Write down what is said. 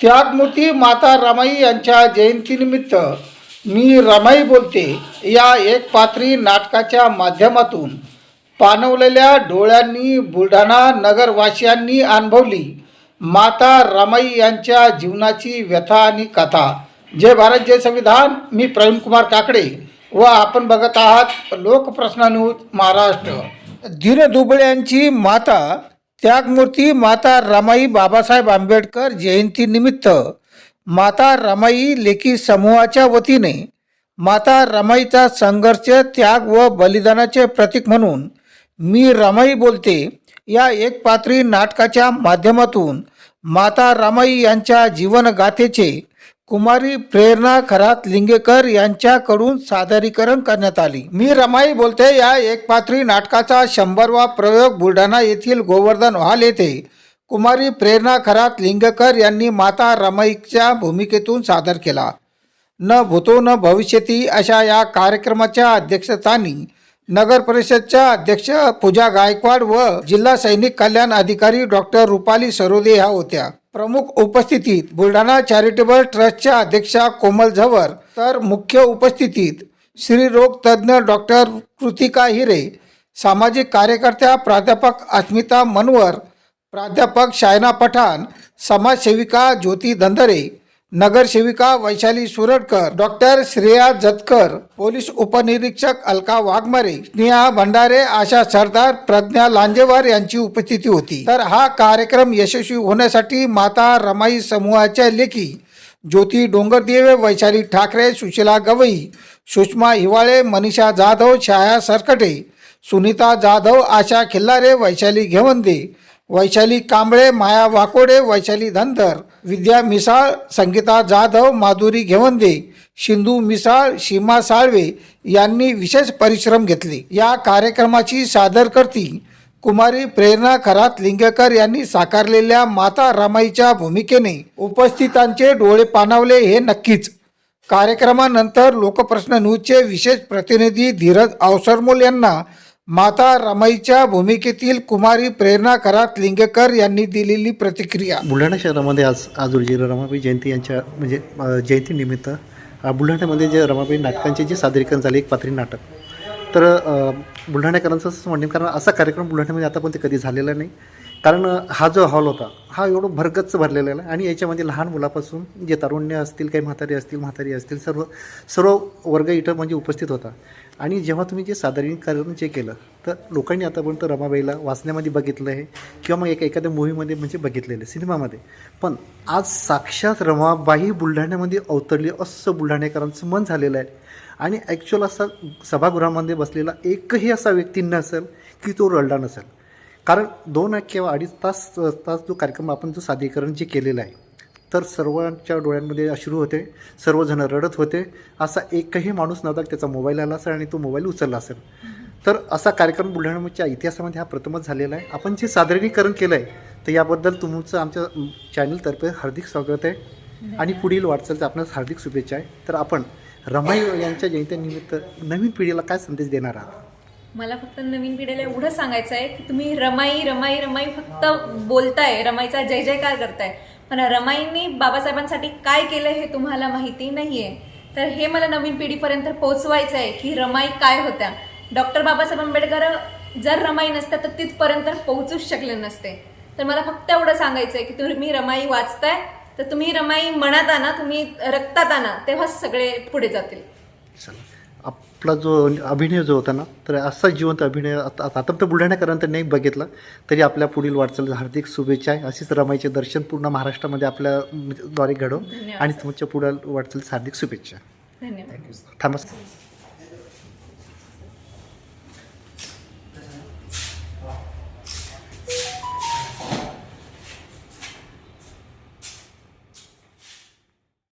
त्यागमूर्ती माता रमाई यांच्या जयंतीनिमित्त मी रमाई बोलते या एक पात्री नाटकाच्या माध्यमातून. पाणवलेल्या डोळ्यांनी बुलढाणा नगरवासियांनी अनुभवली माता रमाई यांच्या जीवनाची व्यथा आणि कथा. जय भारत जय संविधान. मी प्रवीण कुमार काकडे व आपण बघत आहात लोकप्रश्न न्यूज महाराष्ट्र. यांची माता त्यागमूर्ती माता रमाई बाबासाहेब आंबेडकर जयंतीनिमित्त माता रमाई लेखी समूहाच्या वतीने माता रमाईचा संघर्ष त्याग व बलिदानाचे प्रतीक म्हणून मी रमाई बोलते या एक पात्री नाटकाच्या माध्यमातून माता रमाई यांच्या जीवनगाथेचे कुमारी प्रेरणा खरात लिंगेकर यांच्याकडून सादरीकरण करण्यात आली. मी रमाई बोलते या एक पात्री नाटकाचा शंभरवा प्रयोग बुलढाणा येथील गोवर्धन हॉल येथे. कुमारी प्रेरणा खरात लिंगकर यांनी माता रमाईच्या भूमिकेतून सादर केला. न भूतो न भविष्यती अशा या कार्यक्रमाच्या अध्यक्षस्थानी नगर परिषदच्या अध्यक्ष पूजा गायकवाड व जिल्हा सैनिक कल्याण अधिकारी डॉक्टर रुपाली सरोदे ह्या होत्या. प्रमुख उपस्थितीत बुलढाणा चॅरिटेबल ट्रस्टच्या अध्यक्षा कोमल झवर तर मुख्य उपस्थितीत श्रीरोग तज्ज्ञ डॉक्टर कृतिका हिरे सामाजिक कार्यकर्त्या प्राध्यापक अस्मिता मनवर प्राध्यापक शायना पठाण समाजसेविका ज्योती धंदरे नगरसेविका वैशाली सुरडकर डॉक्टर श्रेया जतकर पोलीस उपनिरीक्षक अलका वाघमारे स्नेहा भंडारे आशा सरदार प्रज्ञा लांजेवार यांची उपस्थिती होती. तर हा कार्यक्रम यशस्वी होण्यासाठी माता रमाई समूहाच्या लेखी ज्योती डोंगरदेवे वैशाली ठाकरे सुशीला गवई सुषमा हिवाळे मनीषा जाधव छाया सरकटे सुनीता जाधव आशा खिल्लारे वैशाली घेवंदे वैशाली कांबळे माया वाकोडे वैशाली धनधर विद्या मिसाळ संगीता जाधव माधुरी घेवंदे शिंदू मिसाळ सीमा साळवे यांनी विशेष परिश्रम घेतले. या कार्यक्रमाची सादर करती कुमारी प्रेरणा खरात लिंगकर यांनी साकारलेल्या माता रमाईच्या भूमिकेने उपस्थितांचे डोळे पाणावले हे नक्कीच. कार्यक्रमानंतर लोकप्रश्न न्यूजचे विशेष प्रतिनिधी धीरज अवसरमोल यांना माता रमाईच्या भूमिकेतील कुमारी प्रेरणा करात लिंगकर यांनी दिलेली प्रतिक्रिया. बुलढाणा शहरामध्ये आज आज रोजी रमाबाई जयंती यांच्या म्हणजे जयंतीनिमित्त बुलढाण्यामध्ये जे रमाबाई नाटकांचे जे सादरीकरण झाले एक पात्री नाटक. तर अ, बुलढाणेकरांचं असं कारण असा कार्यक्रम बुलढाण्यामध्ये आता पण ते कधी झालेला नाही. कारण हा जो हॉल होता हा एवढं भरगच्च भरलेला आहे आणि याच्यामध्ये लहान मुलापासून जे तारुण्य असतील काही म्हातारे असतील म्हातारी असतील सर्व सर्व वर्ग इथं म्हणजे उपस्थित होता. आणि जेव्हा तुम्ही जे सादरीकरण जे केलं तर लोकांनी आतापर्यंत रमाबाईला वाचण्यामध्ये बघितलं आहे किंवा मग एका एखाद्या मूवीमध्ये म्हणजे बघितलेलं आहे सिनेमामध्ये. पण आज साक्षात रमाबाई बुलढाण्यामध्ये अवतरली असं बुलढाणेकरांचं मन झालेलं आहे. आणि ॲक्च्युअल असा सभागृहामध्ये बसलेला एकही असा व्यक्ती नसेल की तो रडला नसेल. कारण दोन किंवा अडीच तास तास जो कार्यक्रम आपण जो सादरीकरण जे केलेलं आहे तर सर्वांच्या डोळ्यांमध्ये अश्रू होते. सर्वजण रडत होते. असा एकही माणूस नव्हता की त्याचा मोबाईल आला असेल आणि तो मोबाईल उचलला असेल. तर असा कार्यक्रम बुलढाण्याच्या इतिहासामध्ये हा प्रथमच झालेला आहे. आपण जे सादरीकरण केलं आहे तर याबद्दल तुमचं आमच्या चॅनलतर्फे हार्दिक स्वागत आहे. आणि पुढील वाटचालचं आपणास हार्दिक शुभेच्छा आहे. तर आपण रमाई यांच्या जयंतीनिमित्त नवीन पिढीला काय संदेश देणार आहात? मला फक्त नवीन पिढीला एवढं सांगायचं आहे की तुम्ही रमाई रमाई रमाई फक्त बोलताय. रमाईचा जय जयकार करताय. पण रमाईंनी बाबासाहेबांसाठी काय केलं हे तुम्हाला माहिती नाही आहे तर हे मला नवीन पिढीपर्यंत पोहोचवायचं आहे की रमाई काय होत्या. डॉक्टर बाबासाहेब आंबेडकर जर रमाई नसत्या तर तिथपर्यंत पोहोचूच शकले नसते. तर मला फक्त एवढं सांगायचं आहे की तुम्ही रमाई वाचताय तर तुम्ही रमाई मनात आणा तुम्ही रक्तात आणा तेव्हाच सगळे पुढे जातील. चला. आपला जो अभिनय जो होता ना तर असा जिवंत अभिनय आता आता तर बुलढाण्याकरांत नाही बघितला तरी आपल्या पुढील वाटचाल हार्दिक शुभेच्छा आहे. अशीच रमाईचे दर्शन पूर्ण महाराष्ट्रामध्ये आपल्या म्हणजे द्वारे घडव धन्यवाद. आणि तुमच्या पुढील वाटचाल हार्दिक शुभेच्छा. धन्यवाद. थांबा.